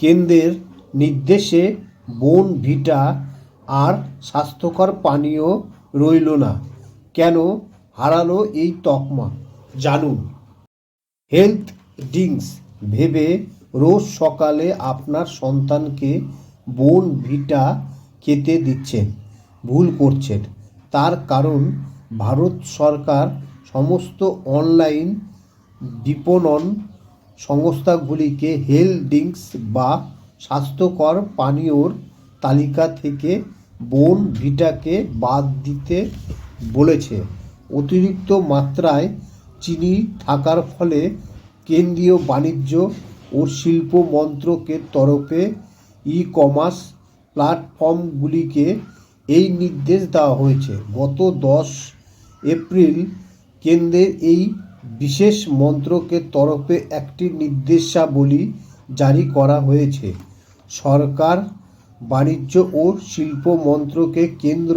কেন্দ্রের নির্দেশে বোর্নভিটা আর স্বাস্থ্যকর পানীয় রইল না। কেন হারালো এই তকমা? জানুন। হেলথ ড্রিঙ্কস ভেবে রোজ সকালে আপনার সন্তানকে বোর্নভিটা খেতে দিচ্ছেন, ভুল করছেন। তার কারণ ভারত সরকার সমস্ত অনলাইন বিপণন সংস্থাগুলিকে হেলথ ড্রিঙ্কস বা স্বাস্থ্যকর পানীয়র তালিকা থেকে বোর্নভিটাকে বাদ দিতে বলেছে। অতিরিক্ত মাত্রায় চিনি থাকার ফলে কেন্দ্রীয় বাণিজ্য ও শিল্প মন্ত্রকের তরফে ই কমার্স প্ল্যাটফর্মগুলিকে এই নির্দেশ দেওয়া হয়েছে। গত দশ এপ্রিল কেন্দ্রের এই বিশেষ মন্ত্রকের তরফে একটি নির্দেশাবলী জারি করা হয়েছে। সরকার, বাণিজ্য ও শিল্প মন্ত্রকে কেন্দ্র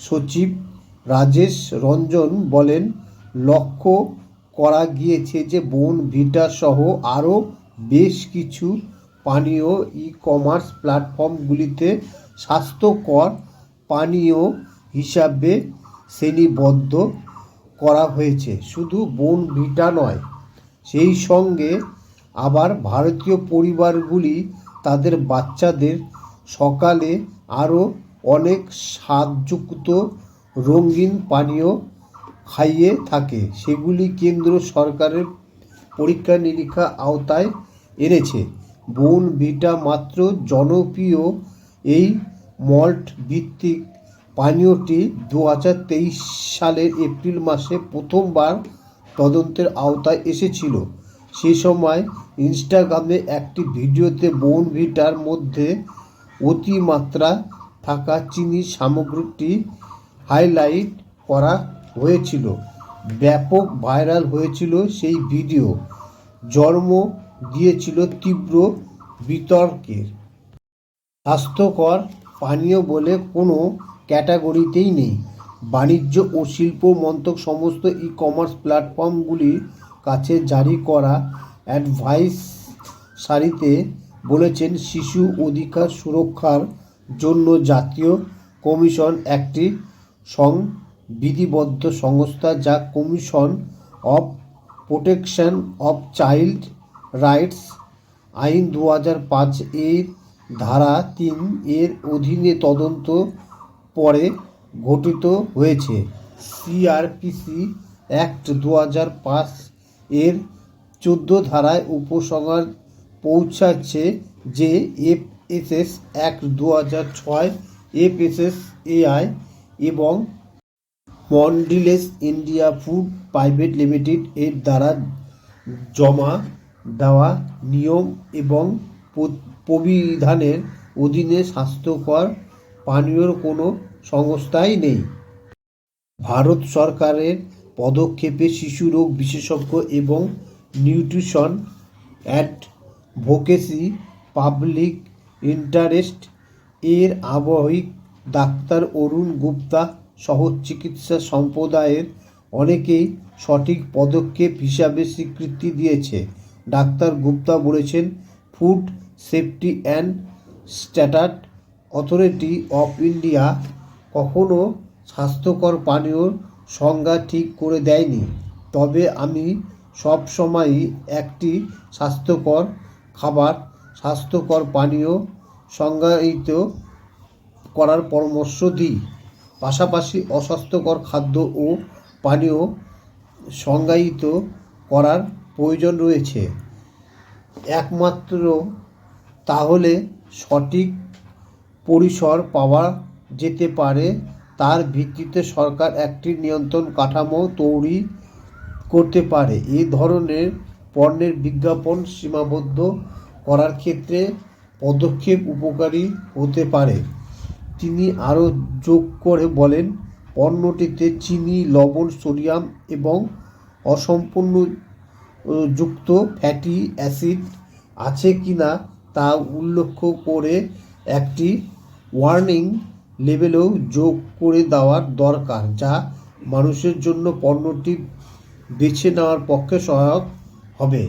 সচিব রাজেশ রঞ্জন বলেন, লক্ষ্য করা গিয়েছে যে বোর্নভিটা সহ আরও বেশ কিছু পানীয় ই কমার্স প্ল্যাটফর্মগুলিতে স্বাস্থ্যকর পানীয় হিসাবে শ্রেণীবদ্ধ করা হয়েছে। শুধু বোর্নভিটা নয়, সেই সঙ্গে আবার ভারতীয় পরিবারগুলি তাদের বাচ্চাদের সকালে আরও অনেক স্বাদযুক্ত রঙিন পানীয় খাইয়ে থাকে। সেগুলি কেন্দ্র সরকারের পরীক্ষা নিরীক্ষা আওতায় এনেছে। বোর্নভিটা মাত্র জনপ্রিয় এই মল্ট ভিত্তিক পানীয়টি দু হাজার তেইশ সালের এপ্রিল মাসে প্রথমবার তদন্তের আওতায় এসেছিল। সে সময় ইনস্টাগ্রামে একটি ভিডিওতে বোর্নভিটার মধ্যে অতিমাত্রা থাকা চিনি সামগ্রীটি হাইলাইট করা হয়েছিল। ব্যাপক ভাইরাল হয়েছিল সেই ভিডিও। জন্ম দিয়েছিল তীব্র বিতর্কের। স্বাস্থ্যকর পানীয় বলে কোনো ক্যাটাগরিতেই নেই। বাণিজ্য ও শিল্প মন্ত্রক সমস্ত ই কমার্স প্ল্যাটফর্মগুলির কাছে জারি করা অ্যাডভাইস সারিতে বলেছেন, শিশু অধিকার সুরক্ষার জন্য জাতীয় কমিশন একটি সংবিধিবদ্ধ সংস্থা যা commission of protection of child rights আইন দু হাজার পাঁচ এর ধারা তিন এর অধীনে তদন্ত পরে গঠিত হয়েছে। সিআরপিসি অ্যাক্ট দু হাজার পাঁচ এর চোদ্দ ধারায় উপসংহার পৌঁছাচ্ছে যে এফএসএস অ্যাক্ট দু হাজার ছয় এফএসএস এআই এবং Mondelez India food private limited এর দ্বারা জমা দেওয়া নিয়ম এবং প্রবিধানের অধীনে স্বাস্থ্যকর পানীয়র কোনো সংস্থাই নেই। ভারত সরকারের পদক্ষেপে শিশু রোগ বিশেষজ্ঞ এবং nutrition advocacy public interest এর আবহাওয়িক ডাক্তার অরুণ গুপ্তা সহ চিকিৎসা সম্প্রদায়ের অনেকেই সঠিক পদক্ষেপ হিসাবে স্বীকৃতি দিয়েছে। ডাক্তার গুপ্তা বলেছেন, food safety and standard authority of India কখনো স্বাস্থ্যকর পানীয়র সংজ্ঞা ঠিক করে দেয়নি। তবে আমি সব সময়ই একটি স্বাস্থ্যকর খাবার, স্বাস্থ্যকর পানীয় সংজ্ঞায়িত করার পরামর্শ দিই। পাশাপাশি অস্বাস্থ্যকর খাদ্য ও পানীয় সংজ্ঞায়িত করার প্রয়োজন রয়েছে। একমাত্র তাহলে সঠিক পরিসর পাওয়া যেতে পারে, তার ভিত্তিতে সরকার একটি নিয়ন্ত্রণ কাঠামো তৈরি করতে পারে। এই ধরনের পণ্যের বিজ্ঞাপন সীমাবদ্ধ করার ক্ষেত্রে পদক্ষেপ উপকারী হতে পারে। তিনি আরও যোগ করে বলেন, পণ্যটিতে চিনি, লবণ, সোডিয়াম এবং অসম্পূর্ণ যুক্ত ফ্যাটি অ্যাসিড আছে কিনা তা উল্লেখ করে একটি ওয়ার্নিং লেবেলও যোগ করে দেওয়ার দরকার, যা মানুষের জন্য পণ্যটি বেছে নেওয়ার পক্ষে সহায়ক হবে।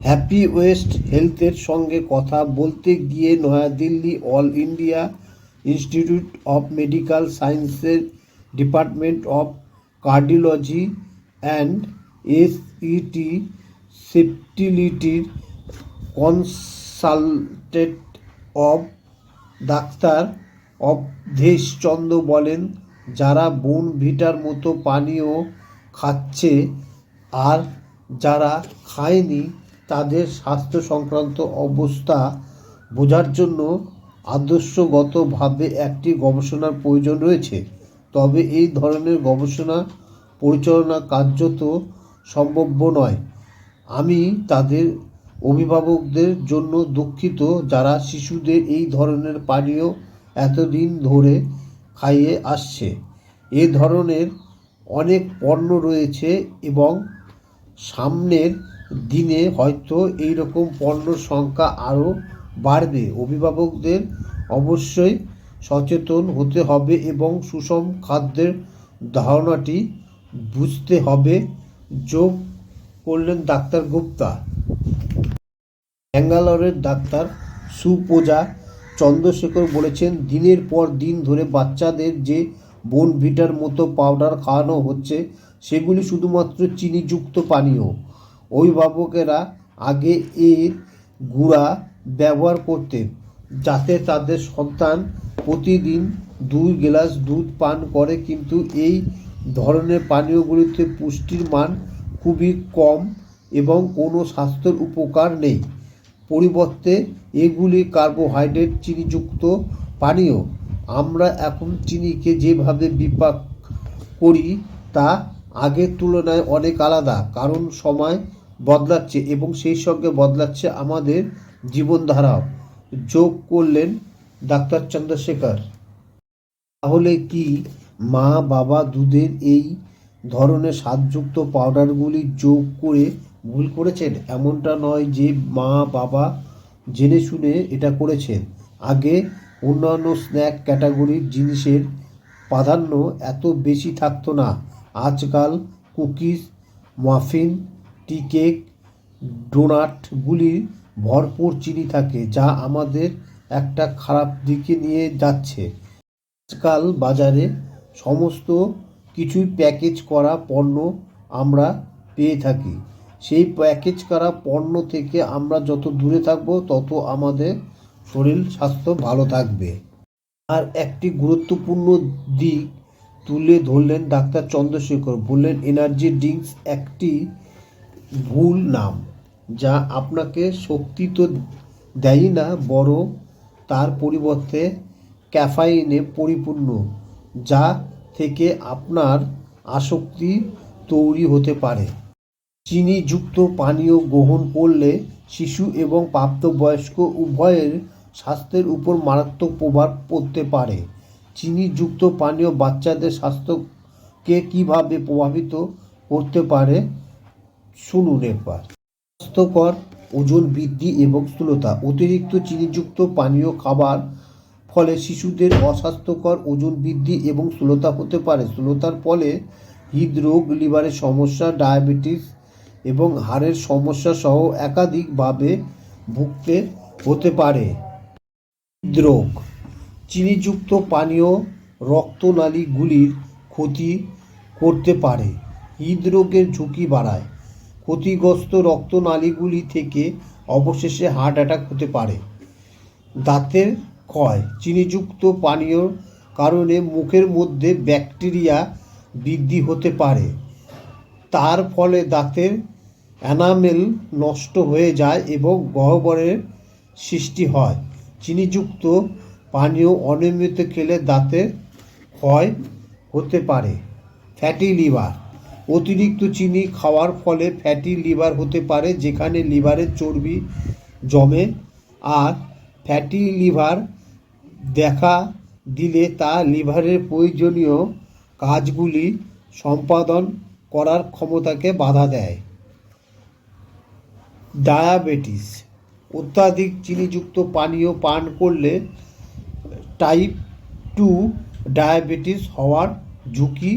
হ্যাপি ওয়েস্ট হেলথের সঙ্গে কথা বলতে গিয়ে New Delhi all India institute of medical সায়েন্সের ডিপার্টমেন্ট অফ কার্ডিওলজি অ্যান্ড এসইটি সেফটিলিটির কনসালটেন্ট অফ ডাক্তার অবধেশ চন্দ্র বলেন, যারা বোন ভিটার মতো পানীয় খাচ্ছে আর যারা খায়নি, তাদের স্বাস্থ্য সংক্রান্ত অবস্থা বোঝার জন্য আদর্শগতভাবে একটি গবেষণার প্রয়োজন রয়েছে। তবে এই ধরনের গবেষণা পরিচালনা কার্যত সম্ভব্য নয়। আমি তাদের অভিভাবকদের জন্য দুঃখিত যারা শিশুদের এই ধরনের পানীয় এতদিন ধরে খাইয়ে আসছে। এ ধরনের অনেক পণ্য রয়েছে এবং সামনের দিনে হয়তো এই রকম পণ্যর সংখ্যা আরও বাড়বে। অভিভাবকদের অবশ্যই সচেতন হতে হবে এবং সুষম খাদ্যের ধারণাটি বুঝতে হবে। যোগ করলেন ডাক্তার গুপ্তা। ব্যাঙ্গালোরের ডাক্তার সুপোজা চন্দ্রশেখর বলেছেন, দিনের পর দিন ধরে বাচ্চাদের যে বোনভিটার মতো পাউডার খাওয়ানো হচ্ছে, সেগুলি শুধুমাত্র চিনিযুক্ত পানীয়। অভিভাবকেরা আগে এর গুঁড়া ব্যবহার করতেন, যাতে তাদের সন্তান প্রতিদিন দুই গ্লাস দুধ পান করে, কিন্তু এই ধরনের পানীয়গুলিতে পুষ্টির মান খুবই কম এবং কোনো স্বাস্থ্যের উপকার নেই। পরিবর্তে এগুলি কার্বোহাইড্রেট চিনিযুক্ত পানীয়। আমরা এখন চিনিকে যেভাবে বিপাক করি, তা আগের তুলনায় অনেক আলাদা, কারণ সময় বদলাচ্ছে এবং সেই সঙ্গে বদলাচ্ছে আমাদের জীবনধারাও যোগ করলেন ডাক্তার চন্দ্রশেখর। তাহলে কি মা বাবা দুধের এই ধরনের স্বাদযুক্ত পাউডারগুলি যোগ করে ভুল করেছেন, এমনটা নয় যে মা, বাবা জেনে শুনে এটা করেছেন। আগে অন্যান্য স্ন্যাক ক্যাটাগরির জিনিসের প্রাধান্য এত বেশি থাকতো না। আজকাল কুকিজ, মাফিন, টি কেক ডোনাটগুলির ভরপুর চিনি থাকে, যা আমাদের একটা খারাপ দিকে নিয়ে যাচ্ছে। আজকাল বাজারে সমস্ত কিছুই প্যাকেজ করা পণ্য আমরা পেয়ে থাকি। সেই প্যাকেজ করা পণ্য থেকে আমরা যত দূরে থাকব, তত আমাদের শরীর, স্বাস্থ্য ভালো থাকবে। আর একটি গুরুত্বপূর্ণ দিক তুলে ধরলেন ডাক্তার চন্দ্রশেখর। বললেন এনার্জি ড্রিঙ্কস একটি ভুল নাম, যা আপনাকে শক্তি তো দেয়ই না বড় তার পরিবর্তে ক্যাফাইনে পরিপূর্ণ, যা থেকে আপনার আসক্তি তৈরি হতে পারে। চিনিযুক্ত পানীয় গ্রহণ করলে শিশু এবং প্রাপ্তবয়স্ক উভয়ের স্বাস্থ্যের উপর মারাত্মক প্রভাব পড়তে পারে। চিনিযুক্ত পানীয় বাচ্চাদের স্বাস্থ্যকে কীভাবে প্রভাবিত করতে পারে, শুনুন একবার। স্বাস্থ্যকর, ওজন বৃদ্ধি এবং স্থূলতা। অতিরিক্ত চিনিযুক্ত পানীয় খাবার ফলে শিশুদের অস্বাস্থ্যকর ওজন বৃদ্ধি এবং স্থূলতা হতে পারে। স্থূলতার ফলে হৃদরোগ, লিভারের সমস্যা, ডায়াবেটিস এবং হাড়ের সমস্যা সহ একাধিকভাবে ভুগতে হতে পারে। হৃদরোগ, চিনিযুক্ত পানীয় রক্তনালীগুলির ক্ষতি করতে পারে। হৃদরোগের ঝুঁকি বাড়ায়। ক্ষতিগ্রস্ত রক্তনালীগুলি থেকে অবশেষে হার্ট অ্যাটাক হতে পারে। দাঁতের ক্ষয়, চিনিযুক্ত পানীয়র কারণে মুখের মধ্যে ব্যাকটেরিয়া বৃদ্ধি হতে পারে। তার ফলে দাঁতের এনামেল নষ্ট হয়ে যায় এবং গহ্বরের সৃষ্টি হয়। চিনিযুক্ত পানীয় অনিয়মিত খেলে দাঁতের ক্ষয় হতে পারে। Fatty liver. অতিরিক্ত চিনি খাওয়ার ফলে ফ্যাটি লিভার হতে পারে, যেখানে লিভারের চর্বি জমে আর ফ্যাটি লিভার দেখা দিলে তা লিভারের প্রয়োজনীয় কাজগুলি সম্পাদন করার ক্ষমতাকে বাধা দেয়। ডায়াবেটিস, অত্যাধিক চিনিযুক্ত পানীয় পান করলে টাইপ টু ডায়াবেটিস হওয়ার ঝুঁকি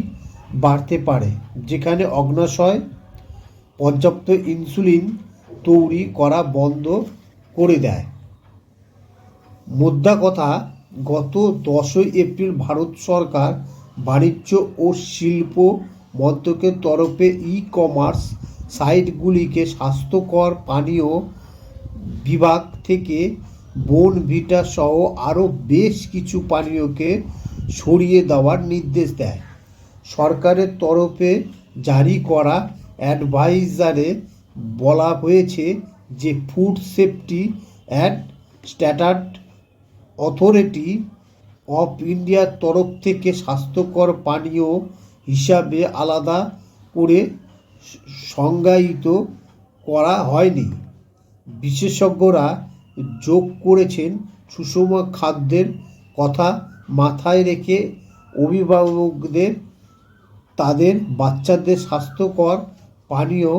বাড়তে পারে, যেখানে অগ্নাশয়, পর্যাপ্ত ইনসুলিন তৈরি করা বন্ধ করে দেয়। মোদ্দা কথা, গত দশই এপ্রিল ভারত সরকার বাণিজ্য ও শিল্প মন্ত্রকের তরফে ই কমার্স সাইটগুলিকে স্বাস্থ্যকর, পানীয় বিভাগ থেকে বোনভিটা সহ আরও বেশ কিছু পানীয়কে সরিয়ে দেওয়ার নির্দেশ দেয়। সরকারের তরফে জারি করা অ্যাডভাইজারে বলা হয়েছে যে food safety and standard authority of ইন্ডিয়ার তরফ থেকে স্বাস্থ্যকর পানীয় হিসাবে আলাদা করে সংজ্ঞায়িত করা হয়নি। বিশেষজ্ঞরা যোগ করেছেন সুষম খাদ্যের কথা মাথায় রেখে অভিভাবকদের, তাদের বাচ্চাদের স্বাস্থ্যকর, পানীয়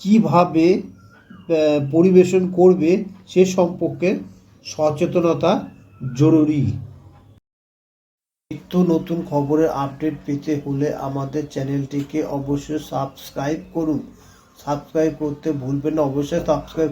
কীভাবে পরিবেশন করবে সে সম্পর্কে সচেতনতা জরুরি। নিত্য নতুন খবরের আপডেট পেতে হলে আমাদের চ্যানেলটিকে অবশ্যই সাবস্ক্রাইব করুন। সাবস্ক্রাইব করতে ভুলবেন না। অবশ্যই সাবস্ক্রাইব